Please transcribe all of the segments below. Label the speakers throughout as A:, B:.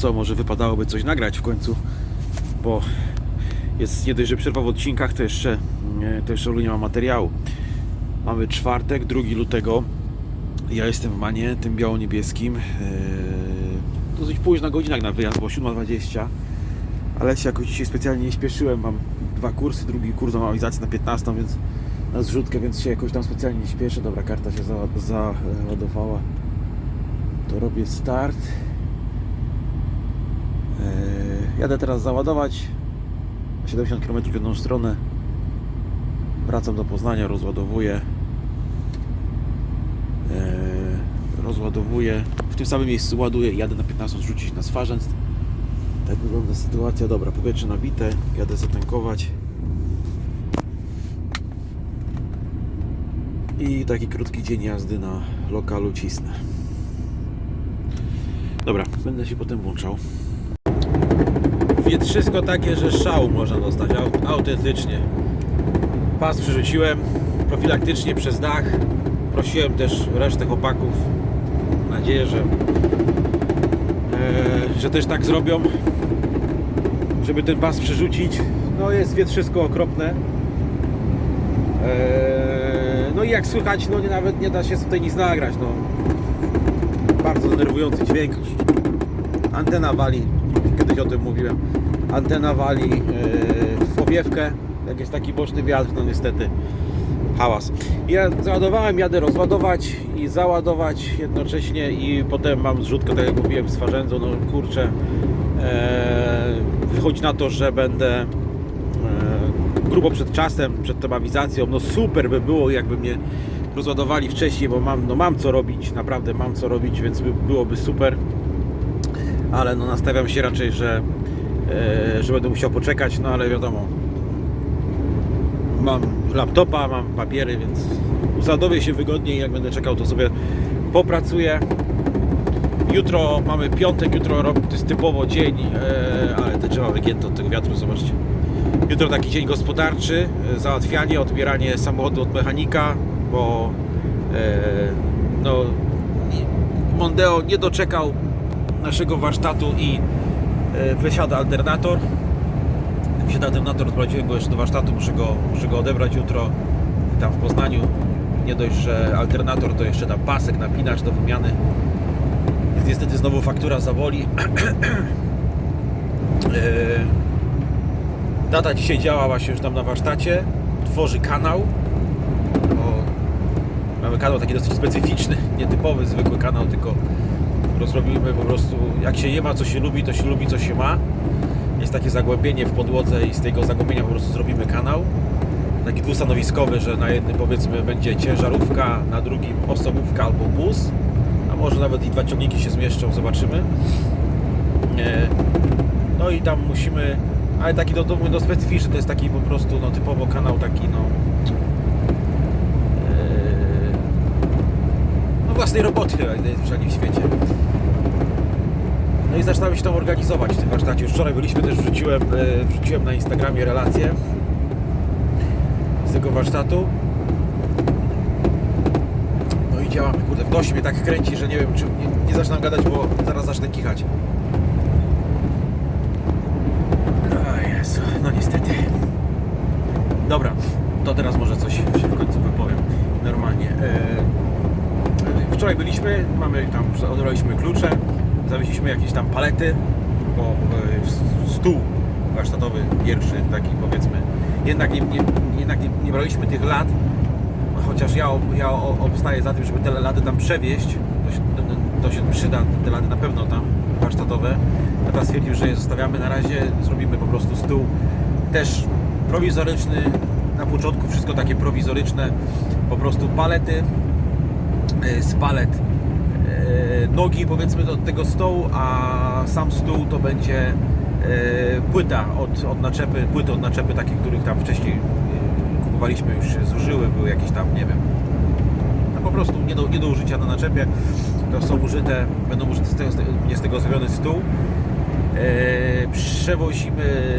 A: co, może wypadałoby coś nagrać w końcu, bo jest nie dość, że przerwa w odcinkach, to jeszcze, to jeszcze nie ma materiału. Mamy czwartek, 2 lutego. Ja jestem w Manie, tym biało-niebieskim. Eee, dosyć późna godzina jak na wyjazd, bo 7.20. Ale się jakoś dzisiaj specjalnie nie śpieszyłem. Mam dwa kursy, drugi kurs o małizacji na 15, więc na zrzutkę, więc się jakoś tam specjalnie nie śpieszę. Dobra, karta się za- załadowała. To robię start. Eee, jadę teraz załadować 70 km w jedną stronę. Wracam do Poznania, rozładowuję. Eee, rozładowuję. W tym samym miejscu ładuję jadę na 15 zrzucić na swarzędz. Tak wygląda sytuacja. Dobra, powietrze nabite. Jadę zatankować. I taki krótki dzień jazdy na lokalu cisnę. Dobra, będę się potem włączał. Wietrzysko takie, że szału można dostać, au- autentycznie. Pas przerzuciłem profilaktycznie przez dach. Prosiłem też resztę chłopaków. Mam nadzieję, że, e, że też tak zrobią, żeby ten pas przerzucić. No jest wietrzysko okropne. E, no i jak słychać, no nie, nawet nie da się tutaj nic nagrać. No. Bardzo denerwujący dźwięk. Antena wali, kiedyś o tym mówiłem. Antena wali e, w powiewkę, jak jest taki boczny wiatr, no niestety hałas. Ja załadowałem, jadę rozładować i załadować jednocześnie i potem mam zrzutkę, tak jak mówiłem, z farzędzą, no kurczę, e, wychodzi na to, że będę e, grubo przed czasem, przed tą awizacją, no super by było, jakby mnie rozładowali wcześniej, bo mam, no mam co robić, naprawdę mam co robić, więc by, byłoby super, ale no nastawiam się raczej, że, e, że będę musiał poczekać, no ale wiadomo, mam laptopa, mam papiery, więc usadowię się wygodniej. Jak będę czekał, to sobie popracuję. Jutro mamy piątek, jutro to jest typowo dzień, e, ale te drzewa wygięte od tego wiatru, zobaczcie. Jutro taki dzień gospodarczy, e, załatwianie, odbieranie samochodu od mechanika, bo no, Mondeo nie doczekał naszego warsztatu i e, wysiada alternator. Wsiada alternator, odprowadziłem go jeszcze do warsztatu, muszę go, muszę go odebrać jutro tam w Poznaniu. Nie dość, że alternator, to jeszcze tam pasek, napinacz do wymiany. Jest niestety znowu faktura za woli. Eee, Data dzisiaj działa właśnie już tam na warsztacie. Tworzy kanał. Mamy kanał taki dosyć specyficzny, nietypowy, zwykły kanał, tylko rozrobimy po prostu, jak się je ma, co się lubi, to się lubi, co się ma. Jest takie zagłębienie w podłodze i z tego zagłębienia po prostu zrobimy kanał. Taki dwustanowiskowy, że na jednym powiedzmy będzie ciężarówka, na drugim osobówka albo bus. A może nawet i dwa ciągniki się zmieszczą, zobaczymy. E, No i tam musimy, ale taki do, do, specyficzny, to jest taki po prostu no, typowo kanał taki no e, no własnej roboty najzwyczajniej w świecie. No i zaczynamy się tam organizować w tym warsztacie. Już wczoraj byliśmy, też wrzuciłem, e, wrzuciłem na Instagramie relacje z tego warsztatu. No i działamy. Kurde, w nosie mnie tak kręci, że nie wiem, czy nie, nie zaczynam gadać, bo zaraz zacznę kichać. O Jezu, no niestety. Dobra, to teraz może coś się w końcu wypowiem normalnie. E, Wczoraj byliśmy, mamy tam, odebraliśmy klucze, zawieźliśmy jakieś tam palety, bo e, stół warsztatowy pierwszy, taki powiedzmy, jednak nie, nie, jednak nie, nie braliśmy tych lat, chociaż ja, ja obstaję za tym, żeby te lady tam przewieźć, to się, to, się przyda, te lady na pewno tam warsztatowe. Tata stwierdził, że je zostawiamy na razie, zrobimy po prostu stół też prowizoryczny, na początku wszystko takie prowizoryczne, po prostu palety, z palet. E, nogi powiedzmy do tego stołu, a sam stół to będzie e, płyta od, od naczepy, płyty od naczepy takich, których tam wcześniej e, kupowaliśmy, już się zużyły, były jakieś tam, nie wiem, no po prostu nie do, nie do użycia na naczepie, to są użyte, będą użyte z tego, z tego, zrobiony stół. E, przewozimy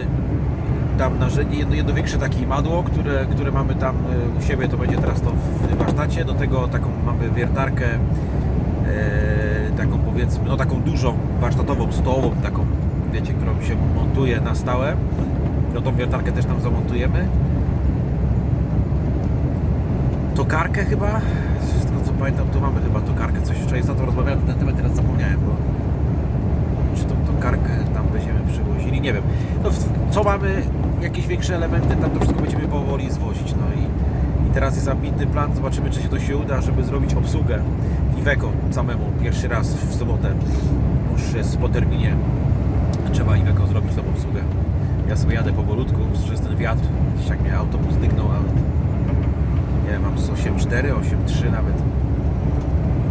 A: tam narzędzie, jedno, jedno większe takie madło, które, które mamy tam e, u siebie, to będzie teraz to w warsztacie. Do tego taką mamy wiertarkę, e, taką powiedzmy, no taką dużą warsztatową, stołową, taką, wiecie, którą się montuje na stałe. No tą wiertarkę też tam zamontujemy. Tokarkę chyba, z tego co pamiętam, to mamy chyba tokarkę, coś wczoraj za to rozmawiałem na ten temat, teraz zapomniałem, bo czy tą tokarkę tam będziemy przywozili, nie wiem. No, co mamy, jakieś większe elementy, tam to wszystko będziemy powoli zwozić, no i, i teraz jest ambitny plan, zobaczymy czy się to się uda, żeby zrobić obsługę Iveco samemu, pierwszy raz w sobotę, już jest po terminie, trzeba Iveco zrobić tą obsługę. Ja sobie jadę powolutku przez ten wiatr, gdzieś jak mnie autobus dygnął nawet, nie mam z 8.4, 8.3 nawet.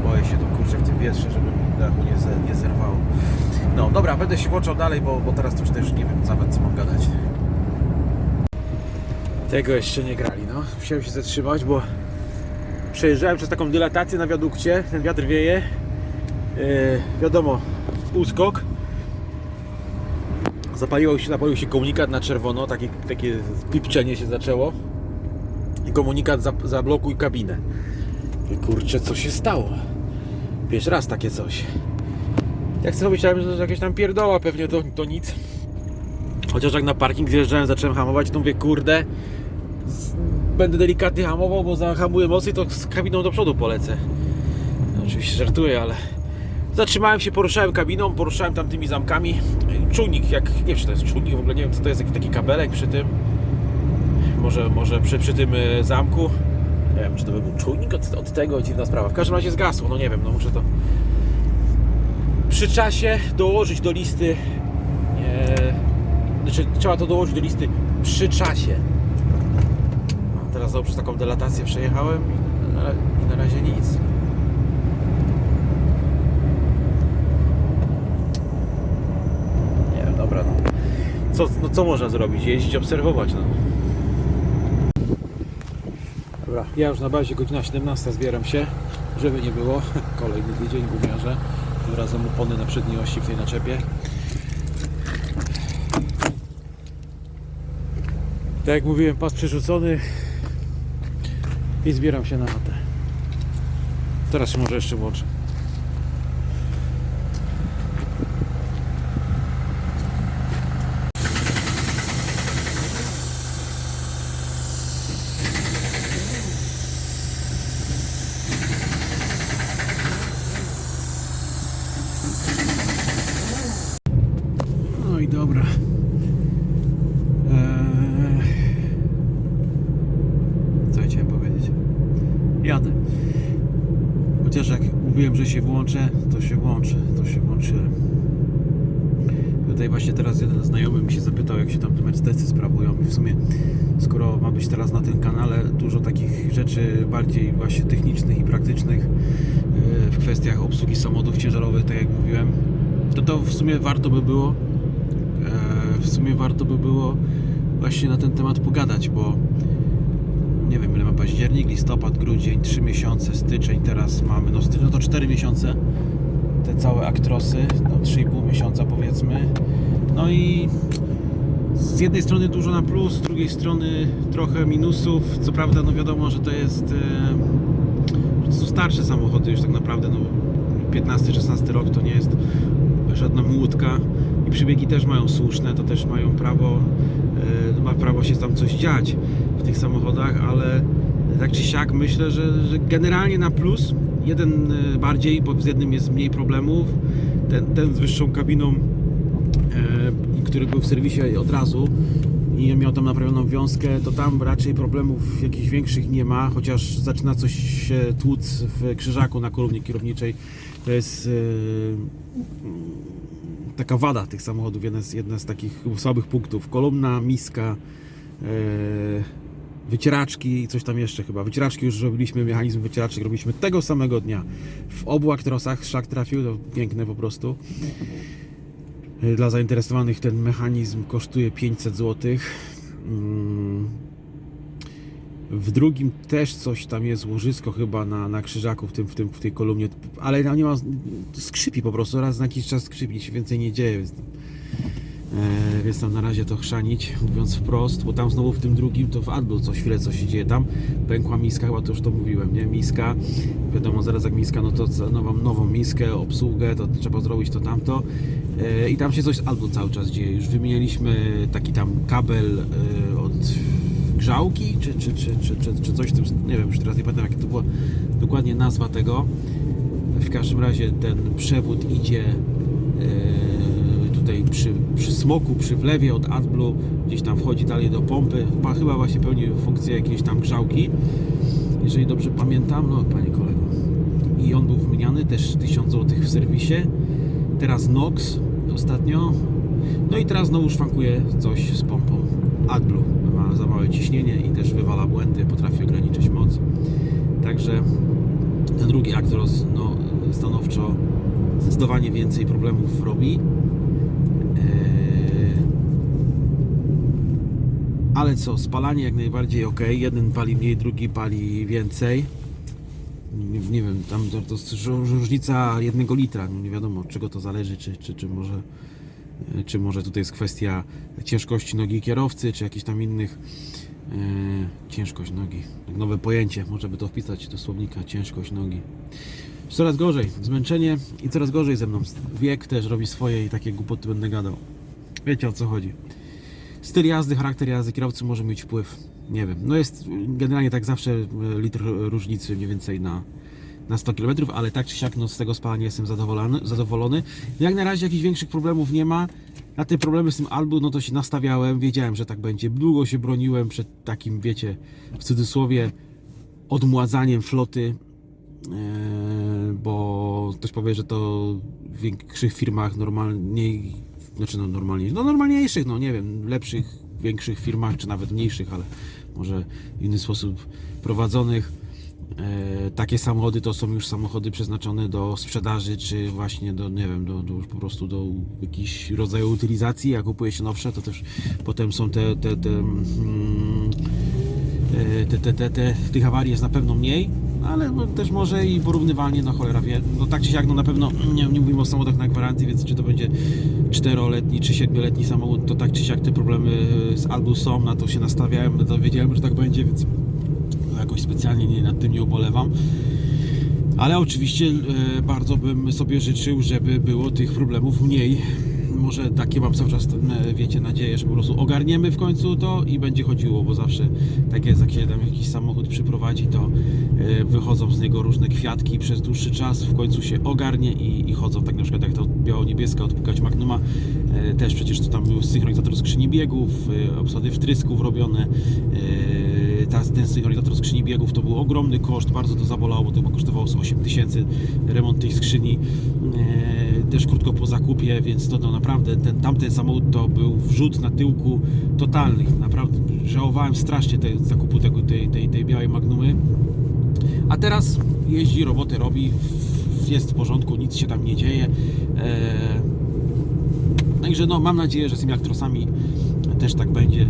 A: Boję się to kurczę w tym wietrze, żeby mi dachu nie, nie zerwało. No dobra, będę się włączał dalej, bo, bo teraz to już też nie wiem nawet co mam gadać. Tego jeszcze nie grali, no. Musiałem się zatrzymać, bo przejeżdżałem przez taką dylatację na wiadukcie, ten wiatr wieje. Yy, wiadomo, uskok. Zapaliło się, zapalił się komunikat na czerwono, takie, takie pipczenie się zaczęło. I komunikat za, zablokuj kabinę. I kurczę, co się stało? Pierwszy raz takie coś. Jak sobie myślałem, że jakieś tam pierdoła, pewnie to, to nic. Chociaż jak na parking zjeżdżałem, zacząłem hamować, to mówię, kurde, z- będę delikatnie hamował, bo zahamuję mocniej, to z kabiną do przodu polecę. No, oczywiście żartuję, ale zatrzymałem się, poruszałem kabiną, poruszałem tam tymi zamkami. Czujnik, jak, nie wiem czy to jest czujnik, w ogóle nie wiem co to jest, jakiś taki kabelek przy tym. Może, może przy, przy tym e, zamku. Nie wiem, czy to by był czujnik od, od tego, dziwna sprawa. W każdym razie zgasło, no nie wiem, no muszę to przy czasie dołożyć do listy. E, znaczy, trzeba to dołożyć do listy przy czasie. No, teraz znowu przez taką delatację przejechałem i na, i na razie nic. Nie wiem, dobra, no. Co, no co można zrobić? Jeździć, obserwować, no. Dobra, ja już na bazie godzina 17 zbieram się, żeby nie było. Kolejny tydzień w umiarze. Tym razem opony na przedniej osi w tej naczepie. Tak jak mówiłem, pas przerzucony i zbieram się na chatę. Teraz się może jeszcze włączę. No i dobra. Eee... Co ja chciałem powiedzieć? Jadę. Chociaż jak mówiłem, że się włączę, to się włączę, to się włączyłem. Tutaj właśnie teraz jeden znajomy mi się zapytał, jak się tam te Mercedesy sprawują i w sumie skoro ma być teraz na tym kanale dużo takich rzeczy bardziej właśnie technicznych i praktycznych e, w kwestiach obsługi samochodów ciężarowych, tak jak mówiłem, to to w sumie warto by było e, w sumie warto by było właśnie na ten temat pogadać, bo nie wiem ile ma październik, listopad, grudzień, 3 miesiące, styczeń, teraz mamy, no styczeń, no to 4 miesiące te całe aktrosy, no 3,5 miesiąca powiedzmy. No i z jednej strony dużo na plus, z drugiej strony trochę minusów. Co prawda, no wiadomo, że to jest e, że to są starsze samochody już tak naprawdę, no 15-16 rok to nie jest żadna młódka i przebiegi też mają słuszne, to też mają prawo, e, ma prawo się tam coś dziać w tych samochodach, ale tak czy siak myślę, że, że generalnie na plus, jeden e, bardziej, bo z jednym jest mniej problemów, ten, ten z wyższą kabiną, e, który był w serwisie od razu i miał tam naprawioną wiązkę, to tam raczej problemów jakichś większych nie ma, chociaż zaczyna coś się tłuc w krzyżaku na kolumnie kierowniczej. To jest e, taka wada tych samochodów, jedna z, z takich słabych punktów. Kolumna, miska, e, wycieraczki i coś tam jeszcze chyba. Wycieraczki już robiliśmy, mechanizm wycieraczek robiliśmy tego samego dnia. W obu aktrosach szak trafił, to piękne po prostu. E, Dla zainteresowanych ten mechanizm kosztuje 500 zł. Mm. W drugim też coś tam jest łożysko chyba na, na krzyżaku w, tym, w, tym, w tej kolumnie, ale tam nie ma, skrzypi po prostu, raz na jakiś czas skrzypi, się więcej nie dzieje. Więc E, więc tam na razie to chrzanić, mówiąc wprost, bo tam znowu w tym drugim to w Adblu co chwilę coś się dzieje tam. Pękła miska, chyba to już to mówiłem, nie? Miska, wiadomo, zaraz jak miska, no to nową, nową miskę, obsługę, to trzeba zrobić to tamto. E, I tam się coś z cały czas dzieje. Już wymieniliśmy taki tam kabel e, od grzałki, czy, czy, czy, czy, czy, czy coś w tym, nie wiem, już teraz nie pamiętam jaka to była dokładnie nazwa tego. W każdym razie ten przewód idzie przy, przy smoku, przy wlewie od AdBlue, gdzieś tam wchodzi dalej do pompy. Chyba- Chyba właśnie pełni funkcję jakiejś tam grzałki. Jeżeli dobrze pamiętam, no panie kolego. I on był wymieniany też 1000 zł w serwisie. Teraz Nox ostatnio. No i teraz znowu szwankuje coś z pompą AdBlue. Ma za małe ciśnienie i też wywala błędy, potrafi ograniczyć moc. Także ten drugi Actros no, stanowczo zdecydowanie więcej problemów robi. Eee, Ale co, spalanie jak najbardziej ok. Jeden pali mniej, drugi pali więcej. Nie, nie wiem, tam to, jest ró- różnica jednego litra. No Nie wiadomo od czego to zależy, czy, czy, czy może e, czy może tutaj jest kwestia ciężkości nogi kierowcy, czy jakichś tam innych e, ciężkość nogi. Nowe pojęcie, może by to wpisać do słownika, ciężkość nogi. Coraz gorzej, zmęczenie i coraz gorzej ze mną. Wiek też robi swoje i takie głupoty będę gadał. Wiecie o co chodzi. Styl jazdy, charakter jazdy kierowcy może mieć wpływ. Nie wiem. No jest generalnie tak zawsze e, litr różnicy mniej więcej na, na 100 km, ale tak czy siak no, z tego spalania jestem zadowolony. zadowolony. Jak na razie jakichś większych problemów nie ma. Na te problemy z tym Albu, no to się nastawiałem, wiedziałem, że tak będzie. Długo się broniłem przed takim, wiecie, w cudzysłowie, odmładzaniem floty, e, bo ktoś powie, że to w większych firmach normalniej, znaczy no normalniej, no normalniejszych, no nie wiem, lepszych, większych firmach, czy nawet mniejszych, ale może w inny sposób prowadzonych. E, takie samochody to są już samochody przeznaczone do sprzedaży, czy właśnie do, nie wiem, do, do po prostu do jakichś rodzaju utylizacji. Jak kupuje się nowsze, to też potem są te, te, te, mm, e, te, te, te, te, tych awarii jest na pewno mniej, ale no, też może i porównywalnie, no cholera wie. No tak czy siak, no na pewno nie, nie mówimy o samochodach na gwarancji, więc czy to będzie 4-letni czy 7-letni samochód, to tak czy siak te problemy z Albu są, na to się nastawiałem, no to wiedziałem, że tak będzie, więc jakoś specjalnie nie, nad tym nie ubolewam. Ale oczywiście e, bardzo bym sobie życzył, żeby było tych problemów mniej. Może takie mam cały czas, wiecie, nadzieję, że po prostu ogarniemy w końcu to i będzie chodziło, bo zawsze tak jest, jak się tam jakiś samochód przyprowadzi, to e, wychodzą z niego różne kwiatki przez dłuższy czas, w końcu się ogarnie i, i chodzą. Tak na przykład jak to biało-niebieska odpukać Magnuma, e, też przecież to tam był synchronizator skrzyni biegów, e, obsady wtrysków robione, ten synchronizator skrzyni biegów to był ogromny koszt, bardzo to zabolało, bo to kosztowało z 8 tysięcy remont tej skrzyni, też krótko po zakupie, więc to, to naprawdę, ten, tamten samochód to był wrzut na tyłku totalny, naprawdę żałowałem strasznie te, zakupu tego, tej, tej, tej białej Magnumy, a teraz jeździ, robotę robi, jest w porządku, nic się tam nie dzieje. E, Także no, mam nadzieję, że z tymi aktrosami też tak będzie.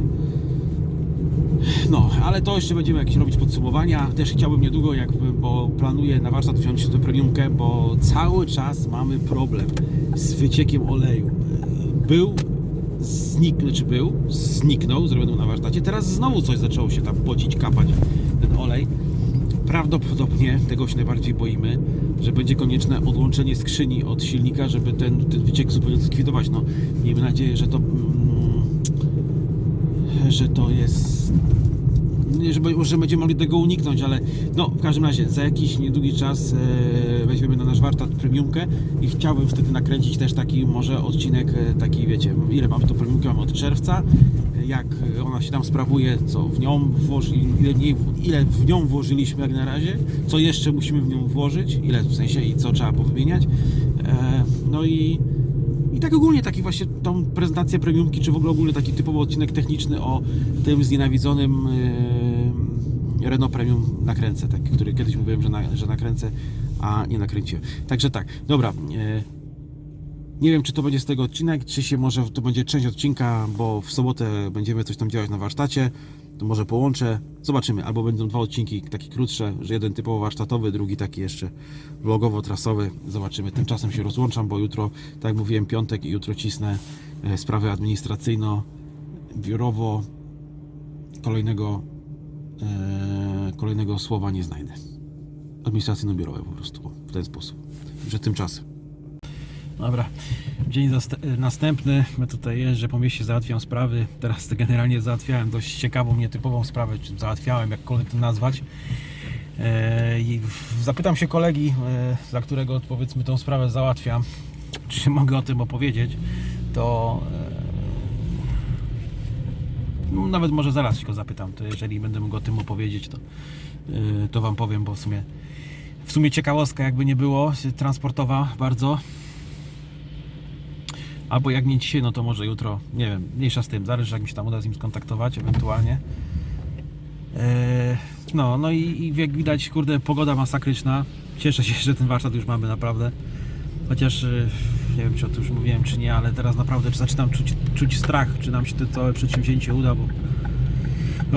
A: No, ale to jeszcze będziemy jakieś robić podsumowania. Też chciałbym niedługo, jakby, bo planuję na warsztat wziąć tę premiumkę, bo cały czas mamy problem z wyciekiem oleju. Był, zniknął, czy był, zniknął, zrobiono na warsztacie. Teraz znowu coś zaczęło się tam pocić, kapać ten olej. Prawdopodobnie, tego się najbardziej boimy, że będzie konieczne odłączenie skrzyni od silnika, żeby ten, ten wyciek zupełnie zlikwidować. No, miejmy nadzieję, że to, mm, że to jest nie, że, będziemy mogli tego uniknąć, ale no w każdym razie za jakiś niedługi czas e, weźmiemy na nasz warsztat premiumkę i chciałbym wtedy nakręcić też taki może odcinek e, taki wiecie, ile mamy tu premiumkę, mamy od czerwca e, jak ona się tam sprawuje, co w nią włożyli, ile, w niej- ile w nią włożyliśmy jak na razie, co jeszcze musimy w nią włożyć, ile w sensie i co trzeba powymieniać. E, no i i tak ogólnie taki właśnie tą prezentację premiumki, czy w ogóle ogólnie taki typowy odcinek techniczny o tym znienawidzonym yy, Renault Premium nakręcę, tak, który kiedyś mówiłem, że, na, że nakręcę, a nie nakręciłem. Także tak, dobra. Yy, nie wiem, czy to będzie z tego odcinek, czy się może to będzie część odcinka, bo w sobotę będziemy coś tam działać na warsztacie. To może połączę. Zobaczymy. Albo będą dwa odcinki takie krótsze, że jeden typowo warsztatowy, drugi taki jeszcze vlogowo-trasowy. Zobaczymy. Tymczasem się rozłączam, bo jutro, tak jak mówiłem, piątek i jutro cisnę e, sprawy administracyjno, biurowo. Kolejnego, e, kolejnego słowa nie znajdę. Administracyjno-biurowe po prostu, w ten sposób. Przed tymczasem. Dobra, dzień zast- następny. Ja tutaj jeżdżę po mieście, załatwiam sprawy. Teraz generalnie załatwiałem dość ciekawą, nietypową sprawę, czy załatwiałem, jakkolwiek to nazwać. E, w- zapytam się kolegi, e, za którego powiedzmy tą sprawę załatwiam, czy mogę o tym opowiedzieć, to e, no, nawet może zaraz się go zapytam, to jeżeli będę mógł o tym opowiedzieć, to, e, to Wam powiem, bo w sumie w sumie ciekawostka jakby nie było, transportowa bardzo. Albo jak nie dzisiaj, no to może jutro, nie wiem, mniejsza z tym, zależy jak mi się tam uda z nim skontaktować ewentualnie. Eee, No, no i, i jak widać, kurde, pogoda masakryczna. Cieszę się, że ten warsztat już mamy naprawdę. Chociaż e, nie wiem, czy o tym już mówiłem, czy nie, ale teraz naprawdę zaczynam czuć, czuć strach, czy nam się to całe przedsięwzięcie uda, bo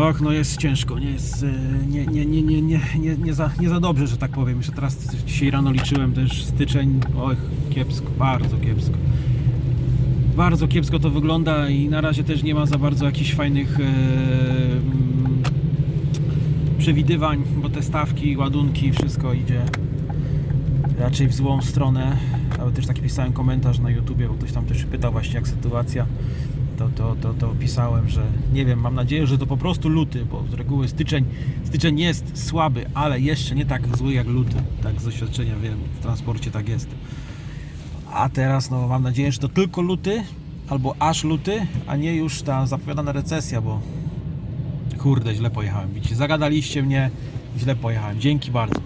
A: och, no jest ciężko, nie jest, e, nie, nie, nie, nie, nie, nie, nie, za, nie za dobrze, że tak powiem. Jeszcze teraz dzisiaj rano liczyłem też styczeń, oj, kiepsko, bardzo kiepsko. Bardzo kiepsko to wygląda i na razie też nie ma za bardzo jakichś fajnych e, mm, przewidywań, bo te stawki, ładunki, wszystko idzie raczej w złą stronę. Nawet też taki pisałem komentarz na YouTubie, bo ktoś tam też pytał właśnie jak sytuacja. To, to, to, to pisałem, że nie wiem, mam nadzieję, że to po prostu luty, bo z reguły styczeń, styczeń jest słaby, ale jeszcze nie tak zły jak luty. Tak z doświadczenia wiem, w transporcie tak jest. A teraz no mam nadzieję, że to tylko luty albo aż luty, a nie już ta zapowiadana recesja, bo kurde, źle pojechałem. Widzicie, zagadaliście mnie, źle pojechałem. Dzięki bardzo.